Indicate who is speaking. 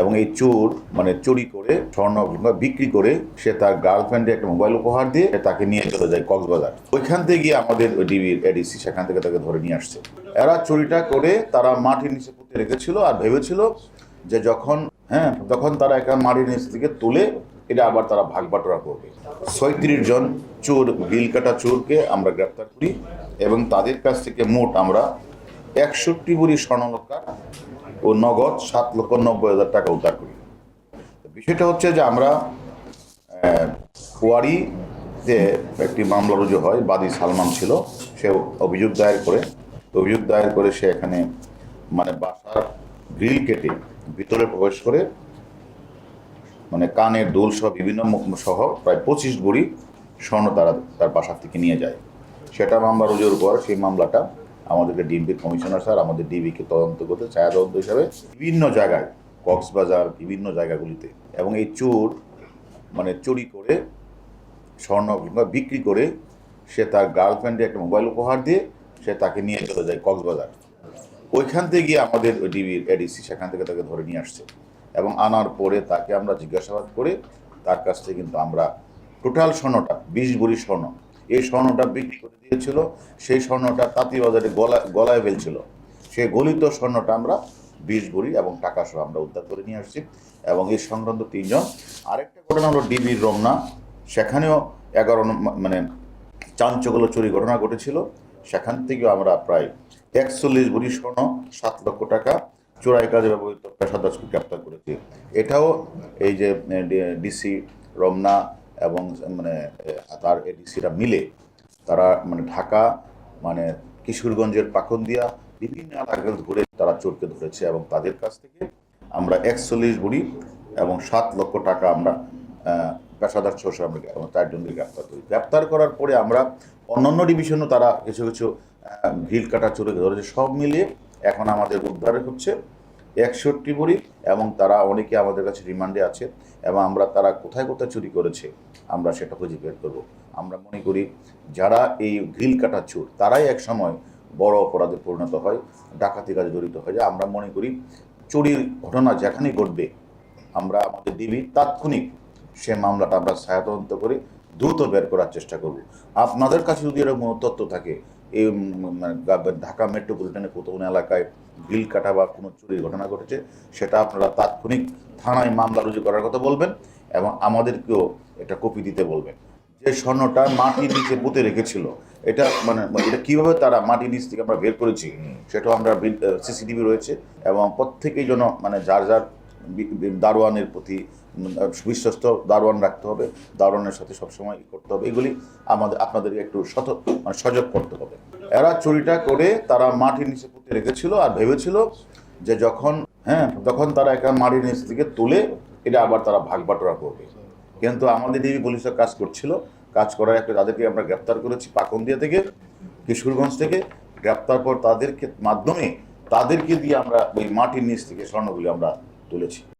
Speaker 1: এবং এই চোর মানে চুরি করে, স্বর্ণ বিক্রি করে, সে তার গার্লফ্রেন্ডে একটা মোবাইল উপহার দিয়ে তাকে নিয়ে চলে যায় কক্সবাজার। ওইখান থেকে গিয়ে আমাদের ওই ডিবির এডিসি সেখান থেকে তাকে ধরে নিয়ে আসছে। এরা চুরিটা করে তারা মাটির নিচে পুঁতে রেখেছিল আর ভেবেছিল যে যখন হ্যাঁ তখন তারা একটা মাটির নিচ থেকে তুলে এটা আবার তারা ভাগ বাটোরা করবে। ছয়ত্রিশ জন চোর বিল কাটা চোরকে আমরা গ্রেপ্তার করি এবং তাদের কাছ থেকে মোট আমরা একষট্টি বুড়ি স্বর্ণলঙ্কা ও নগদ সাত লক্ষ নব্বই হাজার টাকা উদ্ধার করি। বিষয়টা হচ্ছে যে আমরা আহ, কুয়ারিতে একটি মামলা রুজু হয় বাদী সালমান ছিল সে অভিযোগ দায়ের করে। অভিযোগ দায়ের করে সে এখানে মানে বাসার গ্রিল কেটে ভিতরে প্রবেশ করে মানে কানের দোল সহ বিভিন্ন সহ প্রায় পঁচিশ গুড়ি স্বর্ণ তারা তার বাসা থেকে নিয়ে যায়। সেটা মামলা রুজুর পর সেই মামলাটা আমাদেরকে ডিএমপির কমিশনার স্যার, আমাদের ডিবিকে তদন্ত করতে ছায়া তদন্ত হিসাবে বিভিন্ন জায়গায়, কক্সবাজার, বিভিন্ন জায়গাগুলিতে। এবং এই চোর মানে চুরি করে, স্বর্ণ কিংবা বিক্রি করে, সে তার গার্লফ্রেন্ডে একটা মোবাইল উপহার দিয়ে সে তাকে নিয়ে চলে যায় কক্সবাজার। ওইখান থেকে গিয়ে আমাদের ওই ডিবির এডিসি সেখান থেকে তাকে ধরে নিয়ে আসছে। এবং আনার পরে তাকে আমরা জিজ্ঞাসাবাদ করে, তার কাছ থেকে কিন্তু আমরা টোটাল স্বর্ণটা, বিশ ভরি স্বর্ণ এই স্বর্ণটা বিক্রি করে দিয়েছিল, সেই স্বর্ণটা তাঁতিবাজারে গলা, গলায় ফেলছিল। সেই গলিত স্বর্ণটা আমরা বিশ ভরি এবং টাকা সহ আমরা উদ্ধার করে নিয়ে আসছি এবং এই সংক্রান্ত তিনজন। আরেকটা ঘটনা হলো ডিবির রমনা। সেখানেও এগারো মানে চাঞ্চল্য চুরি ঘটনা ঘটেছিল। সেখান থেকেও আমরা প্রায় একচল্লিশ ভরি স্বর্ণ, সাত লক্ষ টাকা চোরাই কাজে ব্যবহৃত পেশাদারকে গ্রেপ্তার করেছি। এটাও এই যে ডিসি রমনা এবং মানে তার এডিসিরা মিলে তারা মানে ঢাকা মানে কিশোরগঞ্জের পাকন্দিয়া বিভিন্ন এলাকা ঘুরে তারা চোরকে ধরেছে এবং তাদের কাছ থেকে আমরা একচল্লিশ ভরি এবং সাত লক্ষ টাকা আমরা পেশাদার ছোট আমরা এবং চারজনকে গ্রেপ্তার করি। গ্রেপ্তার করার পরে আমরা অন্যান্য ডিভিশনও তারা কিছু কিছু ভিল কাটা চোরকে ধরেছে। সব মিলিয়ে এখন আমাদের উদ্ধার হচ্ছে। একষট্টি ভরি এবং তারা অনেকে আমাদের কাছে রিমান্ডে আছে এবং আমরা তারা কোথায় কোথায় চুরি করেছে, আমরা সেটা খুঁজে বের করব। আমরা মনে করি যারা এই গ্রিল কাটা চোর, তারাই এক সময় বড় অপরাধে পরিণত হয়, ডাকাতি কাজে জড়িত হয়। আমরা মনে করি চুরির ঘটনা যেখানেই ঘটবে, আমরা আমাদের ডিবি তাৎক্ষণিক সে মামলাটা আমরা ছায়াতদন্ত করে দ্রুত বের করার চেষ্টা করব। আপনাদের কাছে যদি এরকম তথ্য থাকে এই মানে ঢাকা মেট্রোপলিটনের কোথাও কোনো এলাকায় বিল কাটা বা কোনো চুরির ঘটনা ঘটেছে, সেটা আপনারা তাৎক্ষণিক থানায় মামলা রুজু করার কথা বলবেন এবং আমাদেরকেও এটা কপি দিতে বলবেন। যে স্বর্ণটা মাটির নিচে পুঁতে রেখেছিল, এটা মানে এটা কীভাবে তারা মাটির নিচ থেকে আমরা বের করেছি, সেটাও আমরা সিসিটিভি রয়েছে এবং প্রত্যেকেই যেন মানে যার যার দারোয়ানের প্রতি বিশ্বস্ত দারোয়ান রাখতে হবে, দারোয়ানের সাথে সবসময় করতে হবে। এগুলি আমাদের, আপনাদেরকে একটু সত মানে সজাগ করতে হবে। এরা চুরিটা করে তারা মাটির নিচে পুঁতে রেখেছিল আর ভেবেছিল যে যখন হ্যাঁ তখন তারা একটা মাটির নিচ থেকে তুলে এটা আবার তারা ভাগ বাটোরা করবে। কিন্তু আমাদের ডিবি পুলিশের কাজ করছিল। কাজ করার একটা তাদেরকে আমরা গ্রেপ্তার করেছি পাকন্দিয়া থেকে, কিশোরগঞ্জ থেকে। গ্রেপ্তার পর তাদেরকে, মাধ্যমে তাদেরকে দিয়ে আমরা ওই মাটির নিচ থেকে স্বর্ণগুলি আমরা তুলেছি।